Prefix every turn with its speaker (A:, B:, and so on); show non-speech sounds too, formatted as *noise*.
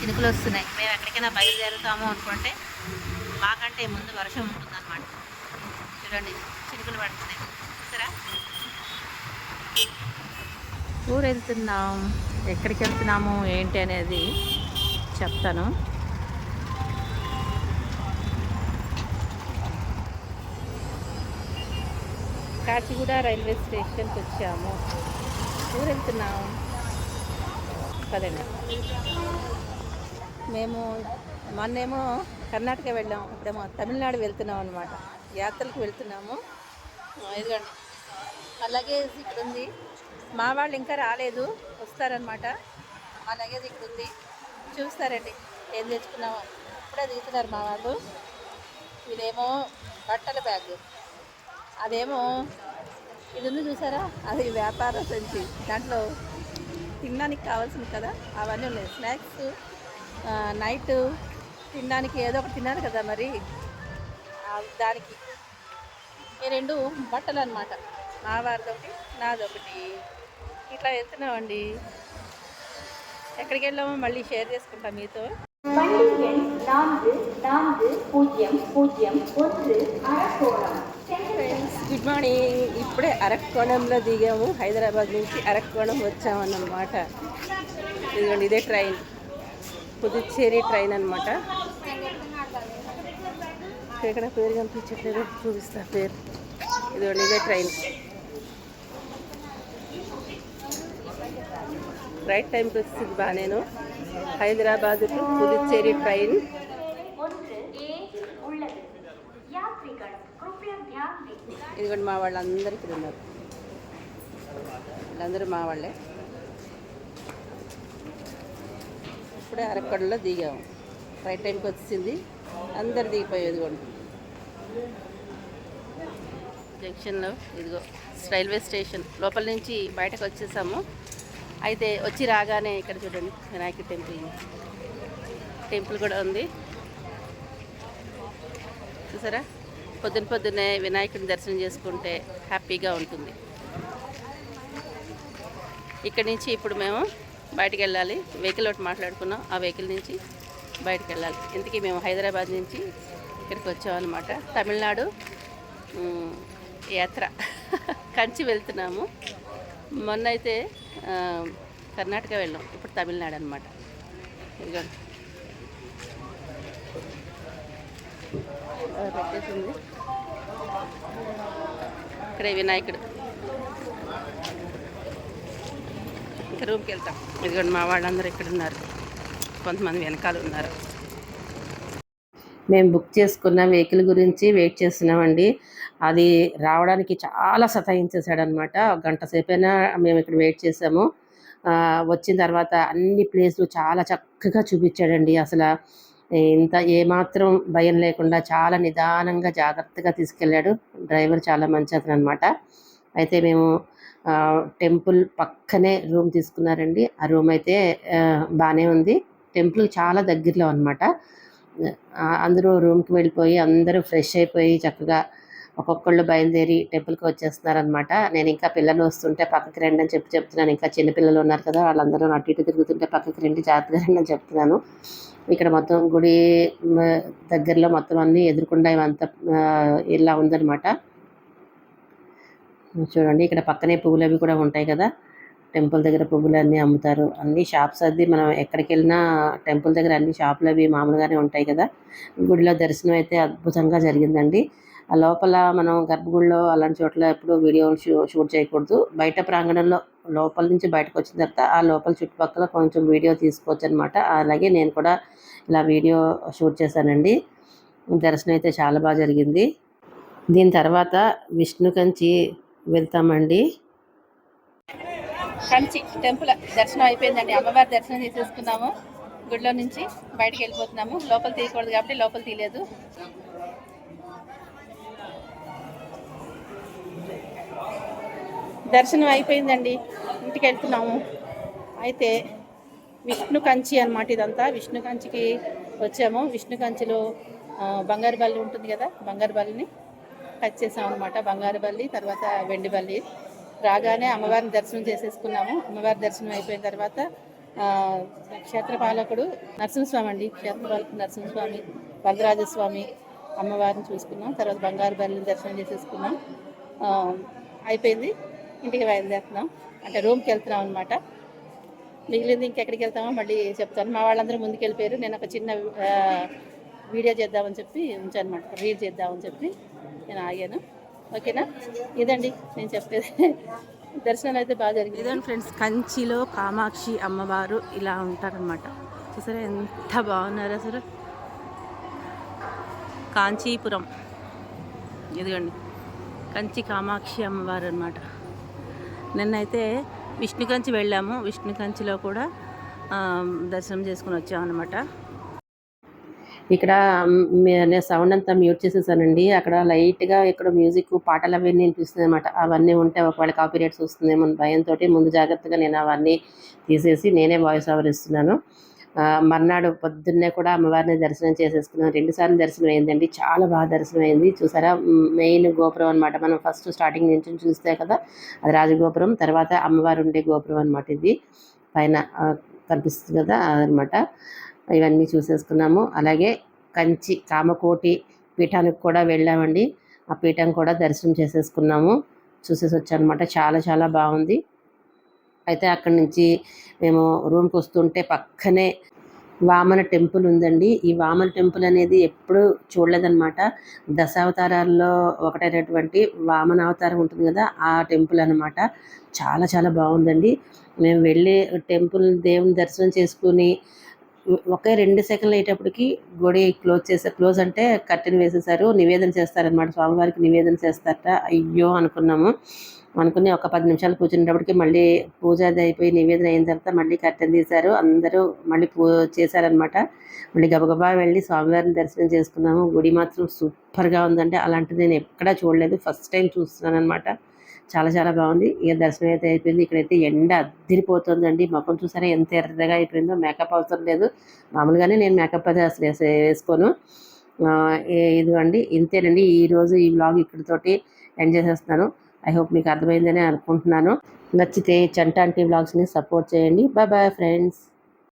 A: చినుకులు వస్తున్నాయి. మేము ఎక్కడికైనా బయలుదేరుతాము అనుకుంటే మాకంటే ముందు వర్షం ఉంటుందన్నమాట. చూడండి చినుకులు పడుతున్నాయి. చూసారా? ఊరు వెళ్తున్నాం ఎక్కడికి వెళ్తున్నాము ఏంటి అనేది చెప్తాను. కాచిగూడ రైల్వే స్టేషన్కి వచ్చాము. ఊరు వెళ్తున్నాం పదండి. మేము మొన్నేమో కర్ణాటక వెళ్ళాము ఇప్పుడేమో తమిళనాడు వెళ్తున్నాం అనమాట యాత్రలకు వెళ్తున్నాము. ఆ, ఇదిగోండి. మా లగేజ్ ఇక్కడ ఉంది. మా వాళ్ళు ఇంకా రాలేదు. వస్తారనమాట మా లగేజ్ ఇక్కడ ఉంది. చూస్తారండి. ఏం తెచ్చుకున్నామో. ఇప్పుడే దిగుతున్నారు మా వాళ్ళు. ఇదేమో బట్టల బ్యాగ్. అదేమో ఇది ఉంది చూసారా? అది వ్యాపార సంచి. దాంట్లో తినడానికి కావాల్సింది కదా. అవన్నీ ఉన్నాయి. స్నాక్స్ నైట్ తినడానికి ఏదో ఒకటి తిన్నారు కదా మరి ఆ, దానికి ఈ రెండు బట్టలు అనమాట మా వారిదొకటి నాదొకటి ఇట్లా వెళ్తున్నామండి ఎక్కడికి వెళ్ళామో మళ్ళీ షేర్ చేసుకుంటాం మీతో
B: வண்டி எண் நான்கு நான்கு பூஜ்ஜியம் பூஜ்ஜியம் ஒன்று அரக்கோணம் சென்னை
A: గుడ్ మార్నింగ్ ఇప్పుడే అరక్కోణంలో దిగాము హైదరాబాద్ నుంచి అరక్కోణం వచ్చామన్నమాట ఇదిగోండి ఇదే ట్రైన్ పుదుచ్చేరి ట్రైన్ అనమాట ఇక్కడ పేరు కనిపించట్లేదు. చూపిస్తా పేరు. ఇది ఇదే ట్రైన్. రైట్ టైంకి వచ్చింది బా నేను.
B: Hyderabad to Puducherry train.
A: ఇదిగోండి మా వాళ్ళందరికీ ఉన్నారు వాళ్ళందరూ మా వాళ్ళే. ఇప్పుడే అరక్కడలో దిగాము రైట్ టైంకి వచ్చింది. అందరు దిగిపోయేది కూడా జంక్షన్లో ఇదిగో రైల్వే స్టేషన్ లోపల నుంచి బయటకు వచ్చేసాము. అయితే వచ్చి రాగానే ఇక్కడ చూడండి వినాయక టెంపుల్. టెంపుల్ కూడా ఉంది. చూసారా? పొద్దున పొద్దున్నే వినాయకుడిని దర్శనం చేసుకుంటే హ్యాపీగా ఉంటుంది. ఇక్కడి నుంచి ఇప్పుడు మేము బయటికి వెళ్ళాలి వెహికల్ ఒకటి మాట్లాడుకున్నాం. ఆ వెహికల్ నుంచి బయటికి వెళ్ళాలి ఇంతకీ మేము హైదరాబాద్ నుంచి ఇక్కడికి వచ్చామన్నమాట. తమిళనాడు యాత్ర. *laughs* కంచి వెళ్తున్నాము. మొన్న అయితే కర్ణాటక వెళ్ళాం. ఇప్పుడు తమిళనాడు అనమాట ఇదిగోండి పెట్టేసింది. వినాయకుడు. ఇంకా రూమ్కి వెళ్తాం. ఇదిగోండి మా వాళ్ళందరూ ఇక్కడ ఉన్నారు. కొంతమంది వెనకాల ఉన్నారు. మేము బుక్ చేసుకున్న వెహికల్ గురించి వెయిట్ చేస్తున్నామండి. అది రావడానికి చాలా సతాయించేసాడనమాట గంట సేపైనా మేము ఇక్కడ వెయిట్ చేసాము వచ్చిన తర్వాత అన్ని ప్లేస్లు చాలా చక్కగా చూపించాడండి. అసలు ఇంత ఏమాత్రం భయం లేకుండా చాలా నిదానంగా జాగ్రత్తగా తీసుకెళ్ళాడు. డ్రైవర్ చాలా మంచి అతను అనమాట అయితే మేము టెంపుల్ పక్కనే రూమ్ తీసుకున్నారండి. ఆ రూమ్ అయితే బాగానే ఉంది. టెంపుల్ చాలా దగ్గరలో అనమాట అందరూ రూమ్కి వెళ్ళిపోయి అందరూ ఫ్రెష్ అయిపోయి చక్కగా ఒక్కొక్కళ్ళు బయలుదేరి టెంపుల్కి వచ్చేస్తున్నారనమాట నేను ఇంకా పిల్లలు వస్తుంటే పక్కకి రండి అని చెప్పి చెప్తున్నాను. ఇంకా చిన్నపిల్లలు ఉన్నారు కదా వాళ్ళందరూ అటు ఇటు తిరుగుతుంటే పక్కకి రండి జాగ్రత్తగా రండి అని చెప్తున్నాను. ఇక్కడ మొత్తం గుడి దగ్గరలో మొత్తం అన్నీ ఎదురుకుండా ఇవంతా ఇలా ఉందన్నమాట. చూడండి ఇక్కడ పక్కనే పువ్వులు అవి కూడా ఉంటాయి కదా. టెంపుల్ దగ్గర పువ్వులు అన్నీ అమ్ముతారు. అన్ని షాప్స్ అది మనం ఎక్కడికి వెళ్ళినా టెంపుల్ దగ్గర అన్ని షాపులు అవి మామూలుగానే ఉంటాయి కదా. గుడిలో దర్శనం అయితే అద్భుతంగా జరిగిందండి. ఆ లోపల మనం గర్భగుడిలో అలాంటి చోట్ల ఎప్పుడు వీడియోలు షూ షూట్ చేయకూడదు. బయట ప్రాంగణంలో లోపల నుంచి బయటకు వచ్చిన తర్వాత ఆ లోపల చుట్టుపక్కల కొంచెం వీడియో తీసుకోవచ్చు అనమాట అలాగే నేను కూడా ఇలా వీడియో షూట్ చేశానండి. దర్శనం అయితే చాలా బాగా జరిగింది. దీని తర్వాత విష్ణు కంచి వెళ్తామండి. కంచి టెంపుల్ దర్శనం అయిపోయిందండి. అమ్మవారి దర్శనం చేసేసుకున్నాము. గుడిలో నుంచి బయటకు వెళ్ళిపోతున్నాము. లోపల తీయకూడదు కాబట్టి లోపల తీయలేదు. దర్శనం అయిపోయిందండి. ఇంటికి వెళ్తున్నాము. అయితే విష్ణు కంచి అనమాట ఇదంతా. విష్ణు కంచికి వచ్చాము. విష్ణు కంచిలో బంగారు బల్లి ఉంటుంది కదా బంగారు బల్లిని. టచ్ చేసాం అనమాట బంగారు బల్లి తర్వాత వెండి బల్లి రాగానే అమ్మవారిని దర్శనం చేసేసుకున్నాము. అమ్మవారి దర్శనం అయిపోయిన తర్వాత క్షేత్రపాలకుడు నరసింహస్వామి అండి. క్షేత్రపాలకుడు నరసింహస్వామి వరదరాజస్వామి అమ్మవారిని చూసుకున్నాం. తర్వాత బంగారు బల్లిని దర్శనం చేసేసుకున్నాం. అయిపోయింది. ఇంటికి బయలుదేరుతున్నాం. అంటే రూమ్కి వెళ్తున్నాం అనమాట మిగిలింది ఇంకెక్కడికి వెళ్తామో మళ్ళీ చెప్తాను. మా వాళ్ళందరూ ముందుకు వెళ్ళిపోయారు నేను ఒక చిన్న వీడియో చేద్దామని చెప్పి ఉంచాను అనమాట రీడ్ చేద్దామని చెప్పి. నేను ఆగాను. ఓకేనా? ఇదండి నేను చెప్పేది. దర్శనం అయితే బాగా జరిగింది ఇదండి ఫ్రెండ్స్? కంచిలో కామాక్షి అమ్మవారు ఇలా ఉంటారనమాట చూసారా ఎంత బాగున్నారు అసలు. కాంచీపురం. ఇదిగోండి. కంచి కామాక్షి అమ్మవారు అనమాట నిన్నైతే విష్ణు కంచి వెళ్ళాము. విష్ణు కంచిలో కూడా దర్శనం చేసుకుని వచ్చామన్నమాట.
C: ఇక్కడ నేను సౌండ్ అంతా మ్యూట్ చేసేసానండి. అక్కడ లైట్గా ఇక్కడ మ్యూజిక్ పాటలు అవన్నీ వినిపిస్తుంది అనమాట అవన్నీ ఉంటే ఒకవేళ కాపీ రేట్స్ వస్తుందేమో భయంతో ముందు జాగ్రత్తగా నేను అవన్నీ తీసేసి నేనే వాయిస్ ఓవర్ ఇస్తున్నాను. ఆ, మర్నాడు పొద్దున్నే కూడా అమ్మవారిని దర్శనం చేసేసుకున్నాను. రెండు సార్లు దర్శనం అయిందండి. చాలా బాగా దర్శనం అయింది. చూసారా? మెయిన్ గోపురం అనమాట మనం ఫస్ట్ స్టార్టింగ్ నుంచి చూస్తే కదా అది రాజగోపురం తర్వాత అమ్మవారు ఉండే గోపురం అనమాట ఇది. పైన కనిపిస్తుంది కదా అదనమాట ఇవన్నీ చూసేసుకున్నాము. అలాగే కంచి కామకోటి పీఠానికి కూడా వెళ్ళామండి. ఆ పీఠం కూడా దర్శనం చేసేసుకున్నాము. చూసేసి వచ్చానమాట. చాలా చాలా బాగుంది. అయితే అక్కడి నుంచి మేము రూమ్కి వస్తుంటే పక్కనే వామన టెంపుల్ ఉందండి. ఈ వామన టెంపుల్ అనేది ఎప్పుడు చూడలేదన్నమాట. దశావతారాల్లో ఒకటైనటువంటి వామన అవతారం ఉంటుంది కదా ఆ టెంపుల్ అన్నమాట. చాలా చాలా బాగుందండి. మేము వెళ్ళి టెంపుల్ దేవుని దర్శనం చేసుకుని ఒకే రెండు సెకండ్లు అయ్యేటప్పటికి గుడి క్లోజ్ చేసే క్లోజ్ అంటే కర్టెన్ వేసేసారు నివేదన చేస్తారనమాట స్వామివారికి నివేదన చేస్తారట. అయ్యో అనుకున్నాము. అనుకుని ఒక పది నిమిషాలు కూర్చునేటప్పటికి మళ్ళీ పూజ అది అయిపోయి నివేదన అయిన తర్వాత మళ్ళీ కర్టెన్ తీశారు. అందరూ మళ్ళీ పూ చేశారనమాట మళ్ళీ గబగబా వెళ్ళి స్వామివారిని దర్శనం చేసుకున్నాము. గుడి మాత్రం సూపర్గా ఉందంటే అలాంటిది నేను ఎక్కడా చూడలేదు. ఫస్ట్ టైం చూస్తున్నాను అనమాట చాలా చాలా బాగుంది. ఇక దర్శనం అయితే అయిపోయింది. ఇక్కడైతే ఎండ అద్దరిపోతుందండి మొఖం చూసారా ఎంత ఎర్రగా అయిపోయిందో. మేకప్ అవసరం లేదు. మామూలుగానే నేను మేకప్ అది అసలు వేసుకోను. ఏ- ఇదిగోండి. ఇంతేనండి. ఈరోజు ఈ బ్లాగ్ ఇక్కడితోటి ఎండ్ చేసేస్తున్నాను. ఐ హోప్ మీకు అర్థమైందని అనుకుంటున్నాను. నచ్చితే చంటాంటి బ్లాగ్స్ని సపోర్ట్ చేయండి. Bye bye friends